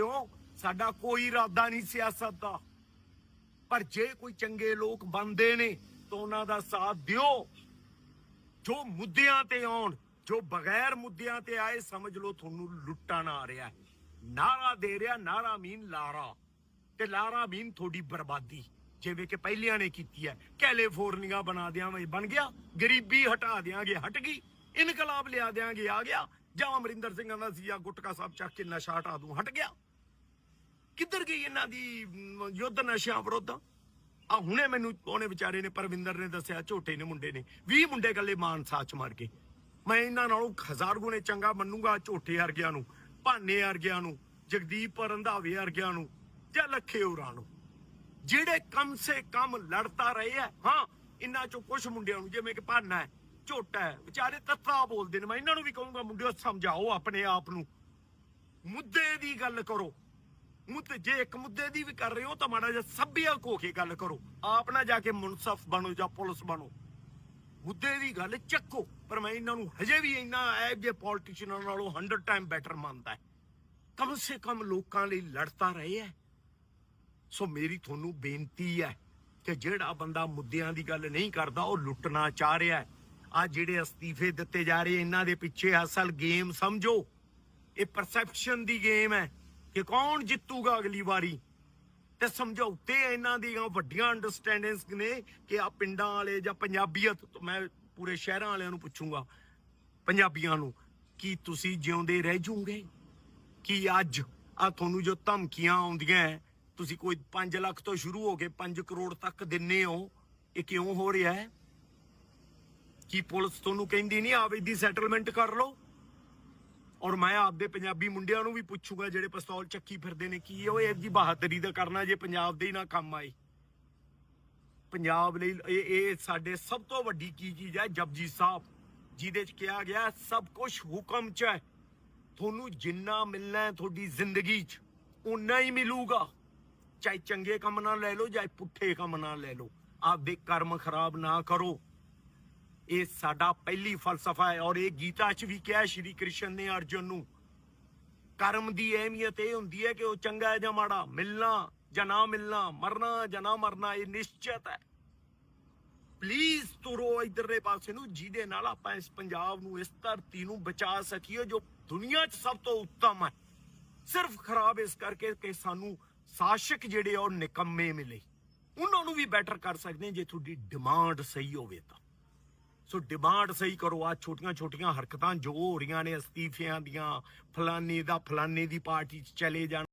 ਹੋ ਸਾਡਾ ਕੋਈ ਇਰਾਦਾ ਨਹੀਂ ਸਿਆਸਤ ਦਾ। ਪਰ ਜੇ ਕੋਈ ਚੰਗੇ ਲੋਕ ਬਣਦੇ ਨੇ, ਤਾਂ ਉਹਨਾਂ ਦਾ ਸਾਥ ਦਿਓ। ਜੋ ਮੁੱਦਿਆਂ ਤੇ ਆਉਣ, ਜੋ ਬਗੈਰ ਮੁੱਦਿਆਂ ਤੇ ਆਏ, ਸਮਝ ਲਓ ਤੁਹਾਨੂੰ ਲੁੱਟਣ ਆ ਰਿਹਾ ਨਾਰਾ ਦੇ ਰਿਹਾ, ਨਾਰਾ ਮੀਨ ਲਾਰਾ। ਤੇ ਲਾਰਾ ਮੀਨ ਤੁਹਾਡੀ ਬਰਬਾਦੀ। ਜਿਵੇਂ ਕਿ ਪਹਿਲਿਆਂ ਨੇ ਕੀਤੀ ਹੈ। ਕੈਲੀਫੋਰਨੀਆ ਬਣਾ ਦਿਆਂਗੇ ਬਣ ਗਿਆ। ਗਰੀਬੀ ਹਟਾ ਦਿਆਂਗੇ, ਹਟ ਗਈ। ਇਨਕਲਾਬ ਲਿਆ ਦਿਆਂਗੇ, ਆ ਗਿਆ। ਜਾਂ ਅਮਰਿੰਦਰ ਸਿੰਘਾਂ ਦਾ ਸੀ ਗੁਟਕਾ ਸਾਹਿਬ ਚੱਕ ਕੇ ਨਸ਼ਾ ਹਟਾ ਦੂੰ, ਹਟ ਗਿਆ। ਕਿੱਧਰ ਗਈ ਇਹਨਾਂ ਦੀ ਯੁੱਧ ਨਸ਼ਿਆਂ ਵਿਰੁੱਧ? ਆ ਹੁਣੇ ਮੈਨੂੰ ਉਹਨੇ ਵਿਚਾਰੇ ਨੇ, ਪਰਵਿੰਦਰ ਨੇ ਦੱਸਿਆ, ਝੋਟੇ ਨੇ, ਮੁੰਡੇ ਨੇ। 20 ਮੁੰਡੇ ਗੱਲੇ ਮਾਨਸਾ ਚ ਮਾਰ ਕੇ ਮੈਂ ਇਹਨਾਂ ਨਾਲੋਂ ਹਜ਼ਾਰ ਗੁਣੇ ਚੰਗਾ ਮੰਨੂਗਾ ਝੋਟੇ ਵਰਗਿਆਂ ਨੂੰ, ਭਾਨੇ ਵਰਗਿਆਂ ਨੂੰ, ਜਗਦੀਪ ਰੰਧਾਵੇ ਵਰਗਿਆਂ ਨੂੰ, ਜਾਂ ਲੱਖੇ ਹੋਰਾਂ ਨੂੰ। ਜਿਹੜੇ ਕਮ ਸੇ ਕਮ ਲੜਤਾ ਰਹੇ ਆ, ਹਾਂ, ਇਹਨਾਂ ਚੋਂ ਕੁਝ ਮੁੰਡਿਆਂ ਨੂੰ, ਜਿਵੇਂ ਕਿ ਭਾਨਾ ਹੈ, ਝੋਟਾ ਹੈ, ਵਿਚਾਰੇ ਤੱਤਾ ਬੋਲਦੇ ਨੇ। ਮੈਂ ਇਹਨਾਂ ਨੂੰ ਵੀ ਕਹੂੰਗਾ, ਮੁੰਡਿਓ, ਸਮਝਾਓ ਆਪਣੇ ਆਪ ਨੂੰ। ਮੁੱਦੇ ਦੀ ਗੱਲ ਕਰੋ। ਮੁੱਦੇ ਜੇ ਇੱਕ ਮੁੱਦੇ ਦੀ ਵੀ ਕਰ ਰਹੇ ਹੋ ਤਾਂ ਮਾੜਾ ਜਿਹਾ ਸੱਭਿਅਕ ਹੋ ਕੇ ਗੱਲ ਕਰੋ। ਆਪ ਨਾ ਜਾ ਕੇ ਮੁਨਸਫ ਬਣੋ ਜਾਂ ਪੁਲਿਸ ਬਣੋ। ਮੁੱਦੇ ਦੀ ਗੱਲ ਚੱਕੋ, ਪਰ ਮੈਂ ਇਹਨਾਂ ਨੂੰ ਹਜੇ ਵੀ ਇੰਨਾ ਐਬ ਜੇ ਪੋਲਿਟਿਸ਼ੀਅਨਾਂ ਨਾਲੋਂ 100 ਟਾਈਮ ਬੈਟਰ ਮੰਨਦਾ ਹੈ। ਕਮ ਸੇ ਕਮ ਲੋਕਾਂ ਲਈ ਲੜਤਾ ਰਹੇ ਹੈ। ਸੋ ਮੇਰੀ ਤੁਹਾਨੂੰ ਬੇਨਤੀ ਹੈ ਕਿ ਜਿਹੜਾ ਬੰਦਾ ਮੁੱਦਿਆਂ ਦੀ ਗੱਲ ਨਹੀਂ ਕਰਦਾ, ਉਹ ਲੁੱਟਣਾ ਚਾਹ ਰਿਹਾ ਹੈ। ਆ ਜਿਹੜੇ ਅਸਤੀਫੇ ਦਿੱਤੇ ਜਾ ਰਹੇ, ਇਹਨਾਂ ਦੇ ਪਿੱਛੇ ਅਸਲ ਗੇਮ ਸਮਝੋ। ਇਹ ਪਰਸੈਪਸ਼ਨ ਦੀ ਗੇਮ ਹੈ। ਕਿ ਕੌਣ ਜਿੱਤੂਗਾ ਅਗਲੀ ਵਾਰੀ? ਤੇ ਸਮਝੌਤੇ ਇਹਨਾਂ ਦੀਆਂ ਵੱਡੀਆਂ ਅੰਡਰਸਟੈਂਡਿੰਗਸ ਨੇ ਕਿ ਆ ਪਿੰਡਾਂ ਵਾਲੇ ਜਾਂ ਪੰਜਾਬੀਅਤ ਮੈਂ ਪੂਰੇ ਸ਼ਹਿਰਾਂ ਵਾਲਿਆਂ ਨੂੰ ਪੁੱਛੂੰਗਾ ਪੰਜਾਬੀਆਂ ਨੂੰ ਕੀ ਤੁਸੀਂ ਜਿਉਂਦੇ ਰਹਿ ਜੂਗੇ? ਕਿ ਅੱਜ ਆ ਤੁਹਾਨੂੰ ਜੋ ਧਮਕੀਆਂ ਆਉਂਦੀਆਂ ਹੈ, ਤੁਸੀਂ ਕੋਈ 5 ਲੱਖ ਤੋਂ ਸ਼ੁਰੂ ਹੋ ਕੇ 5 ਕਰੋੜ ਤੱਕ ਦਿੰਨੇ ਹੋ ਇਹ ਕਿਉਂ ਹੋ ਰਿਹਾ ਹੈ? ਕੀ ਪੁਲਿਸ ਤੁਹਾਨੂੰ ਕਹਿੰਦੀ ਨਹੀਂ ਆਪ ਦੀ ਸੈਟਲਮੈਂਟ ਕਰ ਲਓ? ਔਰ ਮੈਂ ਆਪਦੇ ਪੰਜਾਬੀ ਮੁੰਡਿਆਂ ਨੂੰ ਵੀ ਪੁੱਛੂਗਾ ਜਿਹੜੇ ਪਿਸਤੌਲ ਚੱਕੀ ਫਿਰਦੇ ਨੇ, ਕੀ ਉਹ ਇਹ ਬਹਾਦਰੀ ਦਾ ਕਰਨਾ ਜੇ ਪੰਜਾਬ ਦੇ ਹੀ ਨਾ ਕੰਮ ਆਏ। ਪੰਜਾਬ ਲਈ ਇਹ ਇਹ ਸਾਡੇ ਸਭ ਤੋਂ ਵੱਡੀ ਕੀ ਚੀਜ਼ ਹੈ? ਜਪਜੀ ਸਾਹਿਬ, ਜਿਹਦੇ ਚ ਕਿਹਾ ਗਿਆ, ਸਭ ਕੁਝ ਹੁਕਮ ਚ ਹੈ। ਤੁਹਾਨੂੰ ਜਿੰਨਾ ਮਿਲਣਾ ਹੈ ਤੁਹਾਡੀ ਜ਼ਿੰਦਗੀ 'ਚ ਉਨਾ ਹੀ ਮਿਲੂਗਾ। ਚਾਹੇ ਚੰਗੇ ਕੰਮ ਨਾਲ ਲੈ ਲਓ, ਚਾਹੇ ਪੁੱਠੇ ਕੰਮ ਨਾਲ ਲੈ ਲਓ। ਆਪਦੇ ਕਰਮ ਖਰਾਬ ਨਾ ਕਰੋ। ਇਹ ਸਾਡਾ ਪਹਿਲੀ ਫਲਸਫਾ ਹੈ ਔਰ ਇਹ ਗੀਤਾ 'ਚ ਵੀ ਕਿਹਾ ਸ਼੍ਰੀ ਕ੍ਰਿਸ਼ਨ ਨੇ ਅਰਜੁਨ ਨੂੰ। ਕਰਮ ਦੀ ਅਹਿਮੀਅਤ ਇਹ ਹੁੰਦੀ ਹੈ ਕਿ ਉਹ ਚੰਗਾ ਹੈ ਜਾਂ ਮਾੜਾ, ਮਿਲਣਾ ਜਾਂ ਨਾ ਮਿਲਣਾ, ਮਰਨਾ ਜਾਂ ਨਾ ਮਰਨਾ, ਇਹ ਨਿਸ਼ਚਿਤ ਹੈ। ਪਲੀਜ਼ ਤੁਰੋ ਇਧਰਲੇ ਪਾਸੇ ਨੂੰ, ਜਿਹਦੇ ਨਾਲ ਆਪਾਂ ਇਸ ਪੰਜਾਬ ਨੂੰ, ਇਸ ਧਰਤੀ ਨੂੰ ਬਚਾ ਸਕੀਏ, ਜੋ ਦੁਨੀਆ 'ਚ ਸਭ ਤੋਂ ਉੱਤਮ ਹੈ। ਸਿਰਫ ਖਰਾਬ ਇਸ ਕਰਕੇ ਕਿ ਸਾਨੂੰ ਸ਼ਾਸਕ ਜਿਹੜੇ ਉਹ ਨਿਕੰਮੇ ਮਿਲੇ। ਉਹਨਾਂ ਨੂੰ ਵੀ ਬੈਟਰ ਕਰ ਸਕਦੇ ਹਾਂ ਜੇ ਤੁਹਾਡੀ ਡਿਮਾਂਡ ਸਹੀ ਹੋਵੇ ਤਾਂ। ਸੋ ਡਿਮਾਂਡ ਸਹੀ ਕਰੋ। ਆ ਛੋਟੀਆਂ ਛੋਟੀਆਂ ਹਰਕਤਾਂ ਜੋ ਹੋ ਰਹੀਆਂ ਨੇ ਅਸਤੀਫਿਆਂ ਦੀਆਂ ਫਲਾਨੇ ਦਾ ਫਲਾਨੇ ਦੀ ਪਾਰਟੀ 'ਚ ਚਲੇ ਜਾਣ।